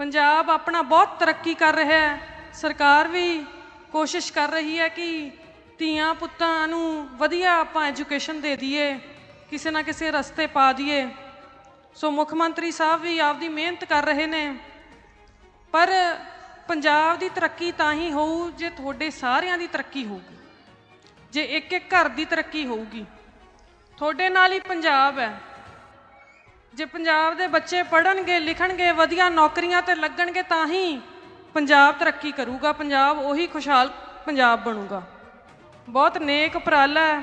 ਪੰਜਾਬ ਆਪਣਾ ਬਹੁਤ ਤਰੱਕੀ ਕਰ ਰਿਹਾ ਹੈ। ਸਰਕਾਰ ਵੀ ਕੋਸ਼ਿਸ਼ ਕਰ ਰਹੀ ਹੈ ਕਿ ਧੀਆਂ ਪੁੱਤਾਂ ਨੂੰ ਵਧੀਆ ਆਪਾਂ ਐਜੂਕੇਸ਼ਨ ਦੇ ਦਈਏ, ਕਿਸੇ ਨਾ ਕਿਸੇ ਰਸਤੇ ਪਾ ਦਈਏ। ਸੋ ਮੁੱਖ ਮੰਤਰੀ ਸਾਹਿਬ ਵੀ ਆਪਦੀ ਮਿਹਨਤ ਕਰ ਰਹੇ ਨੇ। ਪਰ ਪੰਜਾਬ ਦੀ ਤਰੱਕੀ ਤਾਂ ਹੀ ਹੋਊ ਜੇ ਤੁਹਾਡੇ ਸਾਰਿਆਂ ਦੀ ਤਰੱਕੀ ਹੋਊਗੀ। ਜੇ ਇੱਕ ਇੱਕ ਘਰ ਦੀ ਤਰੱਕੀ ਹੋਊਗੀ। ਤੁਹਾਡੇ ਨਾਲ ਹੀ ਪੰਜਾਬ ਹੈ। ਜੇ ਪੰਜਾਬ ਦੇ ਬੱਚੇ ਪੜ੍ਹਨਗੇ, ਲਿਖਣਗੇ, ਵਧੀਆ ਨੌਕਰੀਆਂ ਤੇ ਲੱਗਣਗੇ ਤਾਂ ਹੀ ਪੰਜਾਬ ਤਰੱਕੀ ਕਰੂਗਾ, ਪੰਜਾਬ ਉਹੀ ਖੁਸ਼ਹਾਲ ਪੰਜਾਬ ਬਣੂਗਾ ਬਹੁਤ ਨੇਕ ਉਪਰਾਲਾ ਹੈ,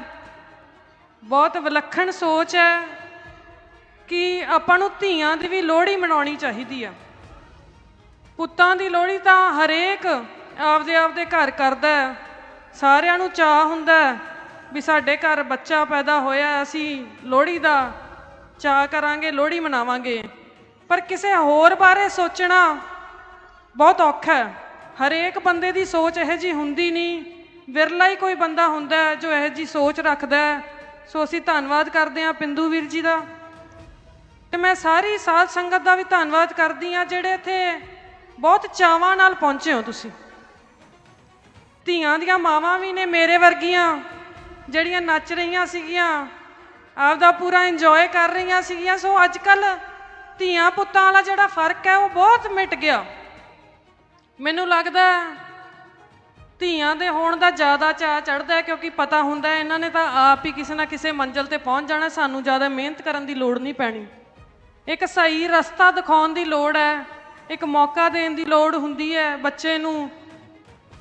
ਬਹੁਤ ਵਿਲੱਖਣ ਸੋਚ ਹੈ ਕਿ ਆਪਾਂ ਨੂੰ ਧੀਆਂ ਦੀ ਵੀ ਲੋਹੜੀ ਮਨਾਉਣੀ ਚਾਹੀਦੀ ਆ ਪੁੱਤਾਂ ਦੀ ਲੋਹੜੀ ਤਾਂ ਹਰੇਕ ਆਪਦੇ ਆਪਦੇ ਘਰ ਕਰਦਾ ਹੈ। ਸਾਰਿਆਂ ਨੂੰ ਚਾਹ ਹੁੰਦਾ ਵੀ ਸਾਡੇ ਘਰ ਬੱਚਾ ਪੈਦਾ ਹੋਇਆ ਅਸੀਂ ਲੋਹੜੀ ਦਾ ਚਾਹ ਕਰਾਂਗੇ, ਲੋਹੜੀ ਮਨਾਵਾਂਗੇ। ਪਰ ਕਿਸੇ ਹੋਰ ਬਾਰੇ ਸੋਚਣਾ ਬਹੁਤ ਔਖਾ ਹੈ। ਹਰੇਕ ਬੰਦੇ ਦੀ ਸੋਚ ਇਹੋ ਜੀ ਹੁੰਦੀ ਨਹੀਂ। ਵਿਰਲਾ ਹੀ ਕੋਈ ਬੰਦਾ ਹੁੰਦਾ ਜੋ ਇਹੋ ਜੀ ਸੋਚ ਰੱਖਦਾ ਸੋ ਅਸੀਂ ਧੰਨਵਾਦ ਕਰਦੇ ਹਾਂ ਪਿੰਦੂ ਵੀਰ ਜੀ ਦਾ। ਤੇ ਮੈਂ ਸਾਰੀ ਸਾਧ ਸੰਗਤ ਦਾ ਵੀ ਧੰਨਵਾਦ ਕਰਦੀ ਹਾਂ ਜਿਹੜੇ ਇੱਥੇ ਬਹੁਤ ਚਾਵਾਂ ਨਾਲ ਪਹੁੰਚੇ ਹੋ ਤੁਸੀਂ। ਧੀਆਂ ਦੀਆਂ ਮਾਵਾਂ ਵੀ ਨੇ ਮੇਰੇ ਵਰਗੀਆਂ, ਜਿਹੜੀਆਂ ਨੱਚ ਰਹੀਆਂ ਸੀਗੀਆਂ। ਆਪਦਾ ਪੂਰਾ ਇੰਜੋਏ ਕਰ ਰਹੀਆਂ ਸੀਗੀਆਂ, ਸੋ ਅੱਜ ਕੱਲ ਧੀਆਂ ਪੁੱਤਾਂ ਵਾਲਾ ਜਿਹੜਾ ਫ਼ਰਕ ਹੈ, ਉਹ ਬਹੁਤ ਮਿਟ ਗਿਆ। ਮੈਨੂੰ ਲੱਗਦਾ ਧੀਆਂ ਦੇ ਹੋਣ ਦਾ ਜ਼ਿਆਦਾ ਚਾਅ ਚੜਦਾ ਕਿਉਂਕਿ ਪਤਾ ਹੁੰਦਾ ਇਹਨਾਂ ਨੇ ਤਾਂ ਆਪ ਹੀ ਕਿਸੇ ਨਾ ਕਿਸੇ ਮੰਜ਼ਲ ਤੇ ਪਹੁੰਚ ਜਾਣਾ, ਸਾਨੂੰ ਜ਼ਿਆਦਾ ਮਿਹਨਤ ਕਰਨ ਦੀ ਲੋੜ ਨਹੀਂ ਪੈਣੀ। ਇੱਕ ਸਹੀ ਰਸਤਾ ਦਿਖਾਉਣ ਦੀ ਲੋੜ ਹੈ, ਇੱਕ ਮੌਕਾ ਦੇਣ ਦੀ ਲੋੜ ਹੁੰਦੀ ਹੈ, ਬੱਚੇ ਨੂੰ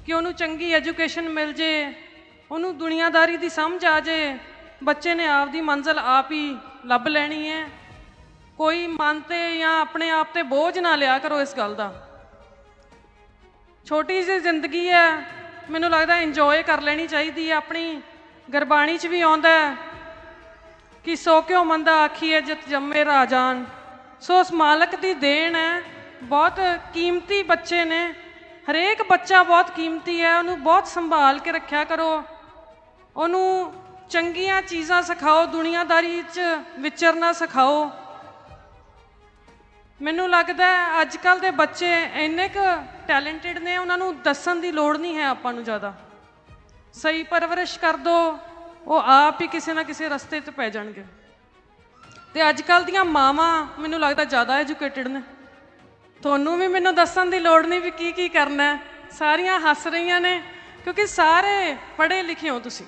ਕਿ ਉਹਨੂੰ ਚੰਗੀ ਐਜੂਕੇਸ਼ਨ ਮਿਲ ਜੇ, ਉਹਨੂੰ ਦੁਨੀਆਦਾਰੀ ਦੀ ਸਮਝ ਆ ਜੇ ਬੱਚੇ ਨੇ ਆਪਦੀ ਮੰਜ਼ਲ ਆਪ ਹੀ ਲੱਭ ਲੈਣੀ ਹੈ। ਕੋਈ ਮਨ ਤੇ ਜਾਂ ਆਪਣੇ ਆਪ ਤੇ ਬੋਝ ਨਾ ਲਿਆ ਕਰੋ ਇਸ ਗੱਲ ਦਾ। ਛੋਟੀ ਜਿਹੀ ਜ਼ਿੰਦਗੀ ਹੈ, ਮੈਨੂੰ ਲੱਗਦਾ ਇੰਜੋਏ ਕਰ ਲੈਣੀ ਚਾਹੀਦੀ ਹੈ। ਆਪਣੀ ਗੁਰਬਾਣੀ 'ਚ ਵੀ ਆਉਂਦਾ ਹੈ ਕਿ ਸੋ ਕਿਉ ਮੰਦਾ ਆਖੀਏ ਜਿਤ ਜੰਮੇ ਰਾਜਾਨ ਸੋ ਉਸ ਮਾਲਕ ਦੀ ਦੇਣ ਹੈ, ਬਹੁਤ ਕੀਮਤੀ ਬੱਚੇ ਨੇ। ਹਰੇਕ ਬੱਚਾ ਬਹੁਤ ਕੀਮਤੀ ਹੈ, ਉਹਨੂੰ ਬਹੁਤ ਸੰਭਾਲ ਕੇ ਰੱਖਿਆ ਕਰੋ। ਉਹਨੂੰ ਚੰਗੀਆਂ ਚੀਜ਼ਾਂ ਸਿਖਾਓ, ਦੁਨੀਆਦਾਰੀ 'ਚ ਵਿਚਰਨਾ ਸਿਖਾਓ। ਮੈਨੂੰ ਲੱਗਦਾ ਅੱਜ ਕੱਲ ਦੇ ਬੱਚੇ ਇੰਨੇ ਕੁ ਟੈਲੈਂਟਡ ਨੇ, ਉਹਨਾਂ ਨੂੰ ਦੱਸਣ ਦੀ ਲੋੜ ਨਹੀਂ ਹੈ ਆਪਾਂ ਨੂੰ ਜ਼ਿਆਦਾ। ਸਹੀ ਪਰਵਰਿਸ਼ ਕਰ ਦੋ, ਉਹ ਆਪ ਹੀ ਕਿਸੇ ਨਾ ਕਿਸੇ ਰਸਤੇ ਤੇ ਪੈ ਜਾਣਗੇ। ਤੇ ਅੱਜ ਕੱਲ ਦੀਆਂ ਮਾਵਾਂ ਮੈਨੂੰ ਲੱਗਦਾ ਜ਼ਿਆਦਾ ਐਜੂਕੇਟਿਡ ਨੇ। ਤੁਹਾਨੂੰ ਵੀ ਮੈਨੂੰ ਦੱਸਣ ਦੀ ਲੋੜ ਨਹੀਂ ਵੀ ਕੀ ਕੀ ਕਰਨਾ ਸਾਰੀਆਂ ਹੱਸ ਰਹੀਆਂ ਨੇ, ਕਿਉਂਕਿ ਸਾਰੇ ਪੜ੍ਹੇ ਲਿਖੇ ਹੋ ਤੁਸੀਂ।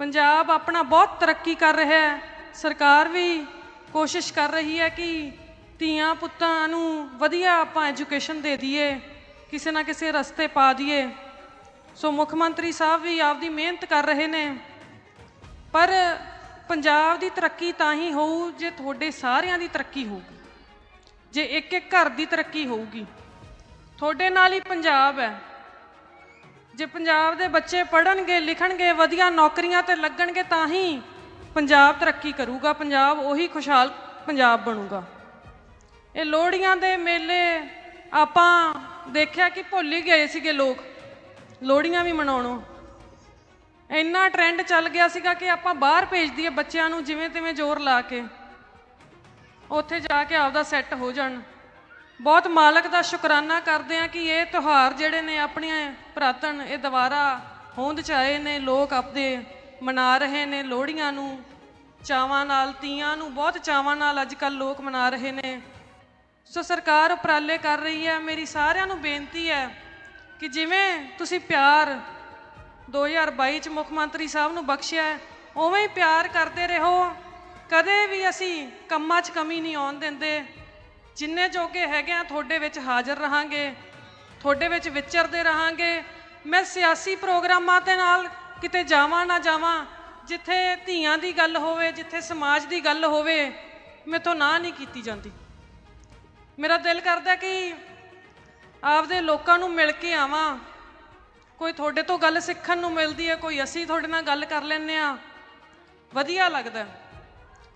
ਪੰਜਾਬ ਆਪਣਾ ਬਹੁਤ ਤਰੱਕੀ ਕਰ ਰਿਹਾ ਹੈ। ਸਰਕਾਰ ਵੀ ਕੋਸ਼ਿਸ਼ ਕਰ ਰਹੀ ਹੈ ਕਿ ਧੀਆਂ ਪੁੱਤਾਂ ਨੂੰ ਵਧੀਆ ਆਪਾਂ ਐਜੂਕੇਸ਼ਨ ਦੇ ਦਈਏ, ਕਿਸੇ ਨਾ ਕਿਸੇ ਰਸਤੇ ਪਾ ਦਈਏ। ਸੋ ਮੁੱਖ ਮੰਤਰੀ ਸਾਹਿਬ ਵੀ ਆਪਦੀ ਮਿਹਨਤ ਕਰ ਰਹੇ ਨੇ। ਪਰ ਪੰਜਾਬ ਦੀ ਤਰੱਕੀ ਤਾਂ ਹੀ ਹੋਊ ਜੇ ਤੁਹਾਡੇ ਸਾਰਿਆਂ ਦੀ ਤਰੱਕੀ ਹੋਊਗੀ। ਜੇ ਇੱਕ ਇੱਕ ਘਰ ਦੀ ਤਰੱਕੀ ਹੋਊਗੀ। ਤੁਹਾਡੇ ਨਾਲ ਹੀ ਪੰਜਾਬ ਹੈ। ਜੇ ਪੰਜਾਬ ਦੇ ਬੱਚੇ ਪੜ੍ਹਨਗੇ, ਲਿਖਣਗੇ, ਵਧੀਆ ਨੌਕਰੀਆਂ ਤੇ ਲੱਗਣਗੇ ਤਾਂ ਹੀ ਪੰਜਾਬ ਤਰੱਕੀ ਕਰੂਗਾ, ਪੰਜਾਬ ਉਹੀ ਖੁਸ਼ਹਾਲ ਪੰਜਾਬ ਬਣੂਗਾ। ਇਹ ਲੋਹੜੀਆਂ ਦੇ ਮੇਲੇ ਆਪਾਂ ਦੇਖਿਆ ਕਿ ਭੁੱਲ ਹੀ ਗਏ ਸੀਗੇ ਲੋਕ, ਲੋਹੜੀਆਂ ਵੀ ਮਨਾਉਣੋਂ। ਇੰਨਾ ਟ੍ਰੈਂਡ ਚੱਲ ਗਿਆ ਸੀਗਾ ਕਿ ਆਪਾਂ ਬਾਹਰ ਭੇਜ ਦਈਏ ਬੱਚਿਆਂ ਨੂੰ ਜਿਵੇਂ ਤਿਵੇਂ ਜ਼ੋਰ ਲਾ ਕੇ। ਉੱਥੇ ਜਾ ਕੇ ਆਪਦਾ ਸੈੱਟ ਹੋ ਜਾਣ। ਬਹੁਤ ਮਾਲਕ ਦਾ ਸ਼ੁਕਰਾਨਾ ਕਰਦੇ ਆ ਕਿ ਇਹ ਤਿਉਹਾਰ ਜਿਹੜੇ ਨੇ ਆਪਣੀਆਂ ਪ੍ਰਾਤਨ, ਇਹ ਦੁਬਾਰਾ ਹੋਂਦ ਚ ਆਏ ਨੇ, ਲੋਕ ਆਪਦੇ ਮਨਾ ਰਹੇ ਨੇ, ਲੋਹੜੀਆਂ ਨੂੰ, ਚਾਵਾਂ ਨਾਲ, ਤੀਆਂ ਨੂੰ, ਬਹੁਤ ਚਾਵਾਂ ਨਾਲ ਅੱਜ ਕੱਲ ਲੋਕ ਮਨਾ ਰਹੇ ਨੇ। ਸੋ ਸਰਕਾਰ ਉਪਰਾਲੇ ਕਰ ਰਹੀ ਹੈ। ਮੇਰੀ ਸਾਰਿਆਂ ਨੂੰ ਬੇਨਤੀ ਹੈ ਕਿ ਜਿਵੇਂ ਤੁਸੀਂ ਪਿਆਰ 2022 ਚ ਮੁੱਖ ਮੰਤਰੀ ਸਾਹਿਬ ਨੂੰ ਬਖਸ਼ਿਆ ਉਵੇਂ ਹੀ ਪਿਆਰ ਕਰਦੇ ਰਹੋ। ਕਦੇ ਵੀ ਅਸੀਂ ਕੰਮਾਂ 'ਚ ਕਮੀ ਨਹੀਂ ਆਉਣ ਦਿੰਦੇ। ਜਿੰਨੇ ਜੋਗੇ ਹੈਗੇ ਆ, ਤੁਹਾਡੇ ਵਿੱਚ ਹਾਜ਼ਰ ਰਹਾਂਗੇ, ਤੁਹਾਡੇ ਵਿੱਚ ਵਿਚਰਦੇ ਰਹਾਂਗੇ। ਮੈਂ ਸਿਆਸੀ ਪ੍ਰੋਗਰਾਮਾਂ ਦੇ ਨਾਲ ਕਿਤੇ ਜਾਵਾਂ ਨਾ ਜਾਵਾਂ, ਜਿੱਥੇ ਧੀਆਂ ਦੀ ਗੱਲ ਹੋਵੇ, ਜਿੱਥੇ ਸਮਾਜ ਦੀ ਗੱਲ ਹੋਵੇ, ਮੇਥੋਂ ਨਾ ਨਹੀਂ ਕੀਤੀ ਜਾਂਦੀ। ਮੇਰਾ ਦਿਲ ਕਰਦਾ ਕਿ ਆਪਦੇ ਲੋਕਾਂ ਨੂੰ ਮਿਲ ਕੇ ਆਵਾਂ। ਕੋਈ ਤੁਹਾਡੇ ਤੋਂ ਗੱਲ ਸਿੱਖਣ ਨੂੰ ਮਿਲਦੀ ਹੈ, ਕੋਈ ਅਸੀਂ ਤੁਹਾਡੇ ਨਾਲ ਗੱਲ ਕਰ ਲੈਂਦੇ ਆ ਵਧੀਆ ਲੱਗਦਾ।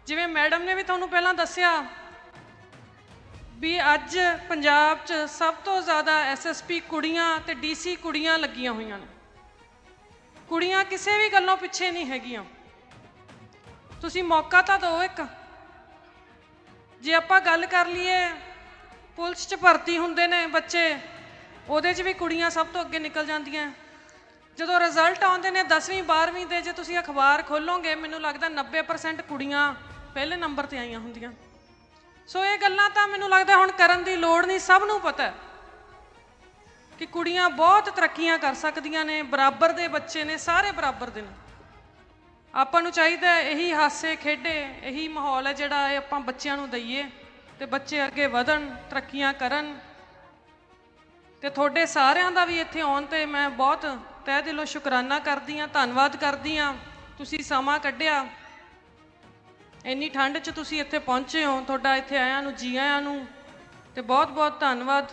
ਜਿਵੇਂ ਮੈਡਮ ਨੇ ਵੀ ਤੁਹਾਨੂੰ ਪਹਿਲਾਂ ਦੱਸਿਆ ਵੀ ਅੱਜ ਪੰਜਾਬ 'ਚ ਸਭ ਤੋਂ ਜ਼ਿਆਦਾ ਐਸਐਸਪੀ ਕੁੜੀਆਂ ਤੇ ਡੀਸੀ ਕੁੜੀਆਂ ਲੱਗੀਆਂ ਹੋਈਆਂ ਨੇ। ਕੁੜੀਆਂ ਕਿਸੇ ਵੀ ਗੱਲੋਂ ਪਿੱਛੇ ਨਹੀਂ ਹੈਗੀਆਂ। ਤੁਸੀਂ ਮੌਕਾ ਤਾਂ ਦਿਓ ਇੱਕ। ਜੇ ਆਪਾਂ ਗੱਲ ਕਰ ਲਈਏ, ਪੁਲਿਸ 'ਚ ਭਰਤੀ ਹੁੰਦੇ ਨੇ ਬੱਚੇ, ਉਹਦੇ 'ਚ ਵੀ ਕੁੜੀਆਂ ਸਭ ਤੋਂ ਅੱਗੇ ਨਿਕਲ ਜਾਂਦੀਆਂ। ਜਦੋਂ ਰਿਜ਼ਲਟ ਆਉਂਦੇ ਨੇ 10ਵੀਂ 12ਵੀਂ ਦੇ, ਜੇ ਤੁਸੀਂ ਅਖਬਾਰ ਖੋਲੋਗੇ, ਮੈਨੂੰ ਲੱਗਦਾ 90% ਕੁੜੀਆਂ ਪਹਿਲੇ ਨੰਬਰ ਤੇ ਆਈਆਂ ਹੁੰਦੀਆਂ। ਸੋ ਇਹ ਗੱਲਾਂ ਤਾਂ ਮੈਨੂੰ ਲੱਗਦਾ ਹੁਣ ਕਰਨ ਦੀ ਲੋੜ ਨਹੀਂ, ਸਭ ਨੂੰ ਪਤਾ ਕਿ ਕੁੜੀਆਂ ਬਹੁਤ ਤਰੱਕੀਆਂ ਕਰ ਸਕਦੀਆਂ ਨੇ, ਬਰਾਬਰ ਦੇ ਬੱਚੇ ਨੇ, ਸਾਰੇ ਬਰਾਬਰ ਦੇ ਨੇ। ਆਪਾਂ ਨੂੰ ਚਾਹੀਦਾ ਇਹੀ ਹਾਸੇ ਖੇਡੇ, ਇਹੀ ਮਾਹੌਲ ਹੈ ਜਿਹੜਾ ਇਹ ਆਪਾਂ ਬੱਚਿਆਂ ਨੂੰ ਦਈਏ ਤੇ ਬੱਚੇ ਅੱਗੇ ਵਧਣ, ਤਰੱਕੀਆਂ ਕਰਨ। ਤੇ ਤੁਹਾਡੇ ਸਾਰਿਆਂ ਦਾ ਵੀ ਇੱਥੇ ਆਉਣ ਤੇ ਮੈਂ ਬਹੁਤ ਤਹਿ ਦਿਲੋਂ ਸ਼ੁਕਰਾਨਾ ਕਰਦੀ ਹਾਂ, ਧੰਨਵਾਦ ਕਰਦੀ ਹਾਂ। ਤੁਸੀਂ ਸਮਾਂ ਕੱਢਿਆ। ਇੰਨੀ ਠੰਡ 'ਚ ਤੁਸੀਂ ਇੱਥੇ ਪਹੁੰਚੇ ਹੋ, ਤੁਹਾਡਾ ਇੱਥੇ ਆਇਆਂ ਨੂੰ, ਜੀ ਆਇਆਂ ਨੂੰ ਤੇ ਬਹੁਤ ਬਹੁਤ ਧੰਨਵਾਦ।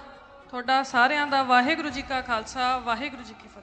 ਤੁਹਾਡਾ ਸਾਰਿਆਂ ਦਾ ਵਾਹਿਗੁਰੂ ਜੀ ਕਾ ਖਾਲਸਾ, ਵਾਹਿਗੁਰੂ ਜੀ ਕੀ ਫਤਿਹ।